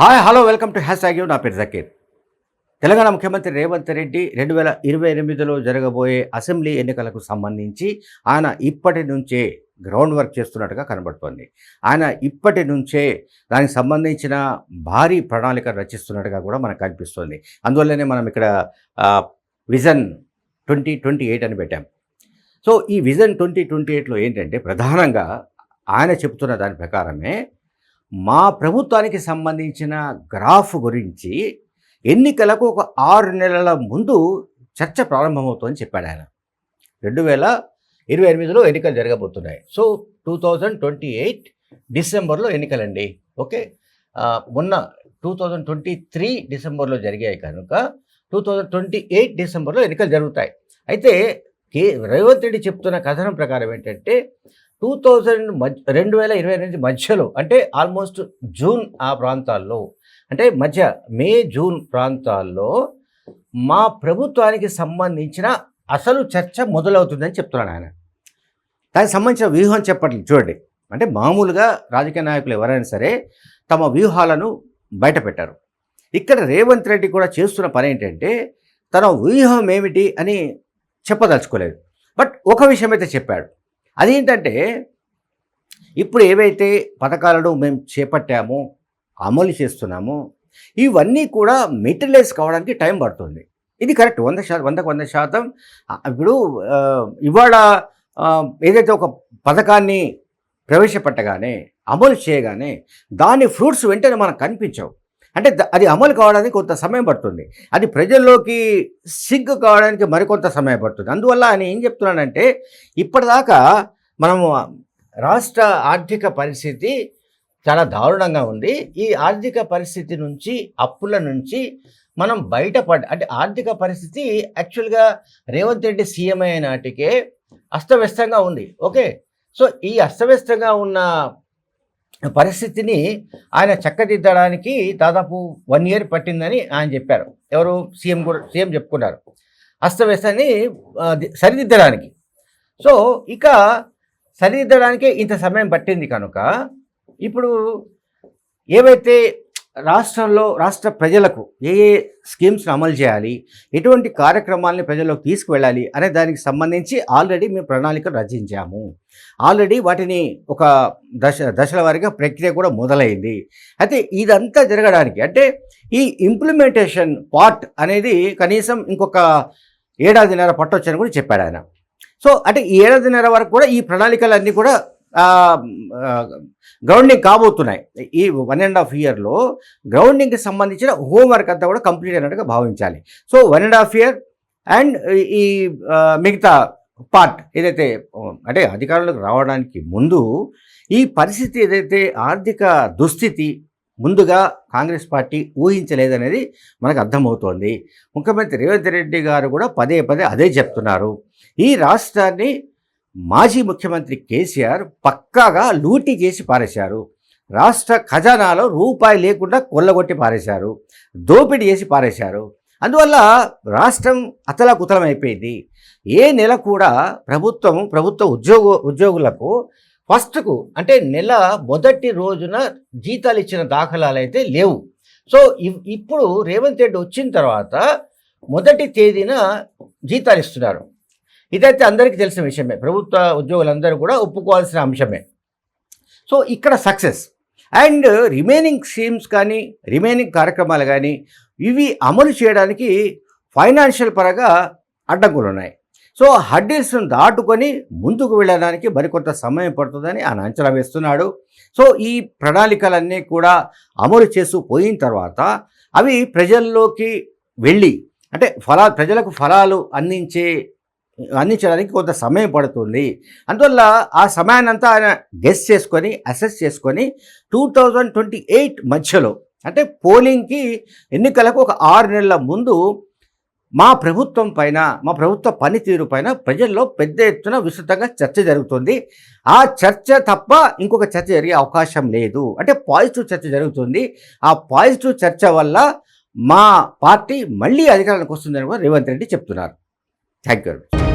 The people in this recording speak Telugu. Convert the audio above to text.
Hi hello welcome to hashtag నా పేరు జకీర్. తెలంగాణ ముఖ్యమంత్రి రేవంత్ రెడ్డి రెండు వేల ఇరవై ఎనిమిదిలో జరగబోయే అసెంబ్లీ ఎన్నికలకు సంబంధించి ఆయన ఇప్పటి నుంచే గ్రౌండ్ వర్క్ చేస్తున్నట్టుగా కనబడుతోంది. ఆయన ఇప్పటి నుంచే దానికి సంబంధించిన భారీ ప్రణాళిక రచిస్తున్నట్టుగా కూడా మనకు కనిపిస్తుంది. అందువల్లనే మనం ఇక్కడ విజన్ ట్వంటీ ట్వంటీ ఎయిట్ అని పెట్టాం. సో ఈ విజన్ ట్వంటీ ట్వంటీ ఎయిట్లో ఏంటంటే ప్రధానంగా ఆయన చెప్తున్న దాని ప్రకారమే మా ప్రభుత్వానికి సంబంధించిన గ్రాఫ్ గురించి ఎన్నికలకు ఒక ఆరు నెలల ముందు చర్చ ప్రారంభమవుతుందని చెప్పాడు ఆయన. రెండు వేల ఇరవై ఎనిమిదిలో ఎన్నికలు జరగబోతున్నాయి. So two thousand twenty eight డిసెంబర్లో ఎన్నికలండి. ఓకే? మొన్న టూ థౌజండ్ ట్వంటీ త్రీ డిసెంబర్లో జరిగాయి కనుక టూ థౌజండ్ ట్వంటీ ఎయిట్ డిసెంబర్లో ఎన్నికలు జరుగుతాయి. అయితే కే రేవంత్ రెడ్డి చెప్తున్న కథనం ప్రకారం ఏంటంటే టూ థౌజండ్ మధ్య రెండు వేల ఇరవై నుంచి మధ్యలో అంటే ఆల్మోస్ట్ జూన్ ఆ ప్రాంతాల్లో అంటే మధ్య మే జూన్ ప్రాంతాల్లో మా ప్రభుత్వానికి సంబంధించిన అసలు చర్చ మొదలవుతుందని చెప్తున్నాను ఆయన. దానికి సంబంధించిన వ్యూహం చెప్పట్లేదు చూడండి. అంటే మామూలుగా రాజకీయ నాయకులు ఎవరైనా సరే తమ వ్యూహాలను బయట పెట్టారు ఇక్కడ రేవంత్ రెడ్డి కూడా చేస్తున్న పని ఏంటంటే తన వ్యూహం ఏమిటి అని చెప్పదలుచుకోలేదు. బట్ ఒక విషయం అయితే చెప్పాడు. అదేంటంటే ఇప్పుడు ఏవైతే పథకాలను మేము చేపట్టామో అమలు చేస్తున్నామో ఇవన్నీ కూడా మెటీరియలైజ్ కావడానికి టైం పడుతుంది. ఇది కరెక్ట్. వంద శాతం వందకు వంద శాతం ఇప్పుడు ఇవాళ ఏదైతే ఒక పథకాన్ని ప్రవేశపెట్టగానే అమలు చేయగానే దాని ఫ్రూట్స్ వెంటనే మనకు కనిపించవు. అంటే అది అమలు కావడానికి కొంత సమయం పడుతుంది. అది ప్రజల్లోకి సిగ్గు కావడానికి మరికొంత సమయం పడుతుంది. అందువల్ల ఆయన ఏం చెప్తున్నానంటే ఇప్పటిదాకా మనము రాష్ట్ర ఆర్థిక పరిస్థితి చాలా దారుణంగా ఉంది. ఈ ఆర్థిక పరిస్థితి నుంచి అప్పుల నుంచి మనం బయటపడ అంటే ఆర్థిక పరిస్థితి యాక్చువల్గా రేవంత్ రెడ్డి సీఎం అయిన నాటికే అస్తవ్యస్తంగా ఉంది. ఓకే? సో ఈ అస్తవ్యస్తంగా ఉన్న పరిస్థితిని ఆయన చక్కదిద్దడానికి దాదాపు వన్ ఇయర్ పట్టిందని ఆయన చెప్పారు. ఎవరు? సీఎం కూడా సీఎం చెప్పుకున్నారు. అస్తవ్యస్తాన్ని సరిదిద్దడానికి. సో ఇక సరిదిద్దడానికే ఇంత సమయం పట్టింది కనుక ఇప్పుడు ఏవైతే రాష్ట్రంలో రాష్ట్ర ప్రజలకు ఏ ఏ స్కీమ్స్ని అమలు చేయాలి? ఎటువంటి కార్యక్రమాలని ప్రజల్లోకి తీసుకువెళ్ళాలి అనే దానికి సంబంధించి ఆల్రెడీ మేము ప్రణాళిక రచించాము. ఆల్రెడీ వాటిని ఒక దశ దశల వారీగా ప్రక్రియ కూడా మొదలైంది. అయితే ఇదంతా జరగడానికి అంటే ఈ ఇంప్లిమెంటేషన్ పార్ట్ అనేది కనీసం ఇంకొక ఏడాదిన్నర పట్టొచ్చని కూడా చెప్పాడు ఆయన. సో అంటే ఈ ఏడాదిన్నర వరకు కూడా ఈ ప్రణాళికలన్నీ కూడా గ్రౌండింగ్ కాబోతున్నాయి. ఈ వన్ అండ్ హాఫ్ ఇయర్లో గ్రౌండింగ్కి సంబంధించిన హోంవర్క్ అంతా కూడా కంప్లీట్ అయినట్టుగా భావించాలి. So one and half year and ఈ మిగతా పార్ట్ ఏదైతే అంటే అధికారంలోకి రావడానికి ముందు ఈ పరిస్థితి ఏదైతే ఆర్థిక దుస్థితి ముందుగా కాంగ్రెస్ పార్టీ ఊహించలేదనేది మనకు అర్థమవుతోంది. ముఖ్యమంత్రి రేవంత్ రెడ్డి గారు కూడా పదే పదే అదే చెప్తున్నారు. ఈ రాష్ట్రాన్ని మాజీ ముఖ్యమంత్రి కేసీఆర్ పక్కాగా లూటీ చేసి పారేశారు. రాష్ట్ర ఖజానాలో రూపాయి లేకుండా కొల్లగొట్టి పారేశారు. దోపిడీ చేసి పారేశారు. అందువల్ల రాష్ట్రం అతలాకుతలమైపోయింది ఏ నెల కూడా ప్రభుత్వం ప్రభుత్వ ఉద్యోగ ఉద్యోగులకు ఫస్ట్కు అంటే నెల మొదటి రోజున జీతాలు ఇచ్చిన దాఖలాలు అయితే లేవు. సో ఇప్పుడు రేవంత్ రెడ్డి వచ్చిన తర్వాత మొదటి తేదీన జీతాలు ఇస్తున్నారు. ఇదైతే అందరికీ తెలిసిన విషయమే. ప్రభుత్వ ఉద్యోగులందరూ కూడా ఒప్పుకోవాల్సిన అంశమే. సో ఇక్కడ సక్సెస్. అండ్ రిమైనింగ్ స్కీమ్స్ కానీ రిమైనింగ్ కార్యక్రమాలు కానీ ఇవి అమలు చేయడానికి ఫైనాన్షియల్ పరంగా అడ్డంకులు ఉన్నాయి సో హడ్డిల్స్ను దాటుకొని ముందుకు వెళ్ళడానికి మరికొంత సమయం పడుతుందని ఆయన అంచనా వేస్తున్నాడు. సో ఈ ప్రణాళికలన్నీ కూడా అమలు చేస్తూ పోయిన తర్వాత అవి ప్రజల్లోకి వెళ్ళి అంటే ఫలా ప్రజలకు ఫలాలు అందించే అందించడానికి కొంత సమయం పడుతుంది. అందువల్ల ఆ సమయాన్నంతా ఆయన గెస్ చేసుకొని అసెస్ చేసుకొని టూ థౌజండ్ ట్వంటీ ఎయిట్ మధ్యలో అంటే పోలింగ్కి ఎన్నికలకు ఒక ఆరు నెలల ముందు మా ప్రభుత్వం పైన మా ప్రభుత్వ పనితీరు పైన ప్రజల్లో పెద్ద ఎత్తున విస్తృతంగా చర్చ జరుగుతుంది. ఆ చర్చ తప్ప ఇంకొక చర్చ జరిగే అవకాశం లేదు. అంటే పాజిటివ్ చర్చ జరుగుతుంది. ఆ పాజిటివ్ చర్చ వల్ల మా పార్టీ మళ్ళీ అధికారానికి వస్తుందని కూడా రేవంత్ రెడ్డి చెప్తున్నారు. Thank you